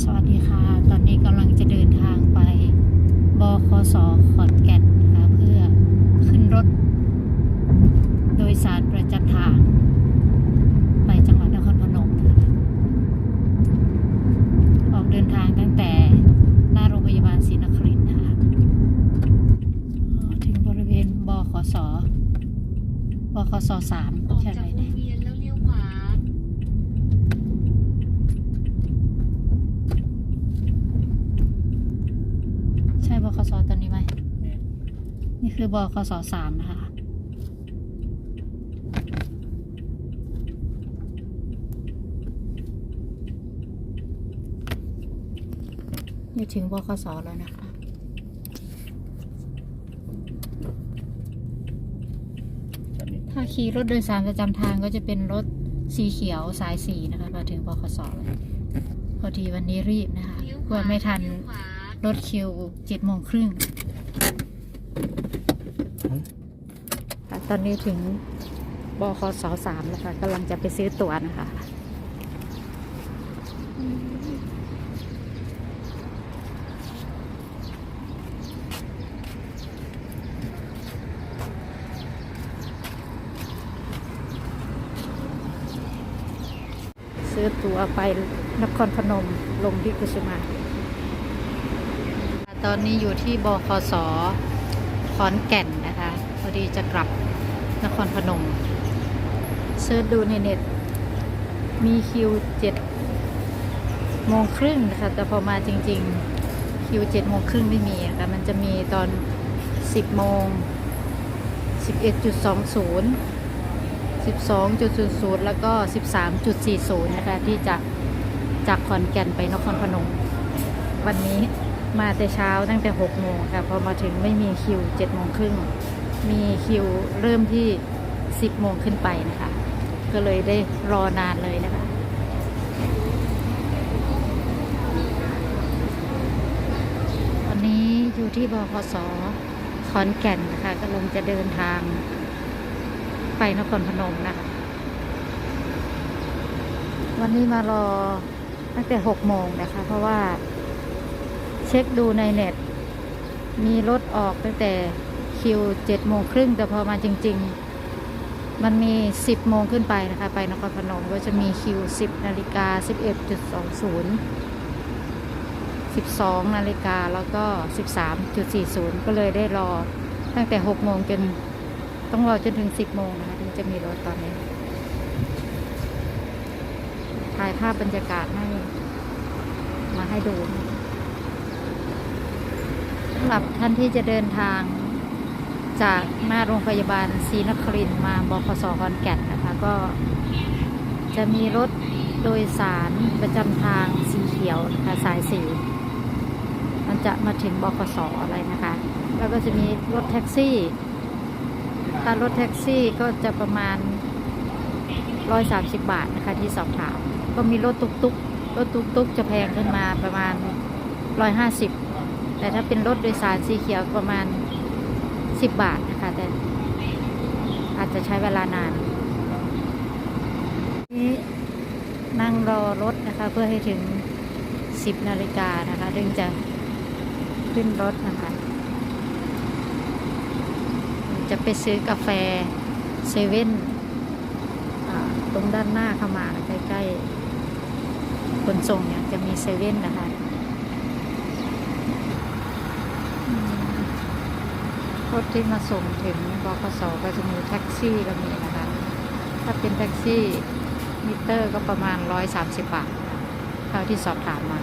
สวัสดีค่ะ ตอนนี้กำลังจะเดินทางไป บคสขอนแก่นนะคะเพื่อขึ้นรถ โดยสารประจำทาง ไปจังหวัดนครพนมนะคะออกเดินทางตั้งแต่หน้าโรงพยาบาลศรีนครินทร์นะคะถึงบริเวณบคสบคสสามใช่ไหมเนี่ย เวียนแล้วเลี้ยวขวา ใช่ บคสตัวนี้ไหม นี่คือบคสสามนะคะ นี่ถึงบคสแล้วนะคะอันนี้ถ้าขี่รถโดยสารประจำทางก็จะเป็นรถสีเขียวสายสีนะคะมาถึงบคสแล้วพอดีวันนี้รีบนะคะเลี้ยวกขลัววาไม่ทันเลี้ยวขวา รถคิวเจ็ดโมงครึ่งค่ะตอนนี้ถึงบคสสามแล้วค่ะกำลังจะไปซื้อตั๋วนะคะ ซื้อตั๋วไปนครพนมลงที่กุสุมา ตอนนี้อยู่ที่บคสขอนแก่นนะคะพอดีจะกลับนครพนมเซิร์ชดูในเน็ต มีคิวเจ็ดโมงครึ่งนะคะแต่พอมาจริง ๆ คิวเจ็ดโมงครึ่งไม่มีนะคะมันจะมีตอนสิบโมงสิบเอ็ดจุดสองศูนย์สิบสองจุดศูนย์ศูนย์แล้วก็สิบสามจุดสี่ศูนย์นะคะที่จะจากขอนแก่นไปนครพนมวันนี้ มาแต่เช้าตั้งแต่6โมงค่ะพอมาถึงไม่มีคิว7โมงครึ่งมีคิวเริ่มที่ 10โมงขึ้นไปนะคะ ก็เลยได้รอนานเลยนะคะวันนี้อยู่ที่บคสขอนแก่นนะคะกำลังจะเดินทางไปนครพนมนะคะวันนี้มารอตั้งแต่6โมงนะคะ เพราะว่า เช็คดูในเน็ต มีรถออกตั้งแต่คิวเจ็ดโมงครึ่งแต่พอมาจริง ๆ มันมีสิบโมงขึ้นไปนะคะ ไปนครพนมก็จะมีคิวสิบนาฬิกาสิบเอ็ดจุดสองศูนย์สิบสองนาฬิกาแล้วก็สิบสามจุดสี่ศูนย์ก็เลยได้รอตั้งแต่หกโมงจนต้องรอจนถึงสิบโมงนะคะถึงจะมีรถตอนนี้ ถ่ายภาพบรรยากาศให้มาให้ดูำหรับท่านที่จะเดินทางจากหน้าโรงพยาบาลศรีนครินมาบคสขอนแก่นนะคะก็จะมีรถโดยสารประจำทางสีเขียวนะคะสายสีมันจะมาถึงบคสอะไรนะคะ แล้วก็จะมีรถแท็กซี่ถ้ารถแท็กซี่ก็จะประมาณ 130 บาทนะคะที่สอบถาม ก็มีรถตุกตุกๆรถตุกตุกๆจะแพงขึ้นมาประมาณ 150 แต่ถ้าเป็นรถโดยสารสีเขียวประมาณ 10 บาทนะคะ แต่อาจจะใช้เวลานานนี่นั่งรอรถนะคะเพื่อให้ถึง 10 นาฬิกานะคะถึงจะขึ้นรถนะคะ จะไปซื้อกาแฟเซเว่นตรงด้านหน้าเข้ามาใกล้ๆขนส่งเนี่ยจะมีเซเว่นนะคะอืม รถที่มาส่งถึงบกสก็จะมีแท็กซี่ก็มีนะคะ ถ้าเป็นแท็กซี่มิเตอร์ก็ประมาณ 130 บาทเท่าที่สอบถามมา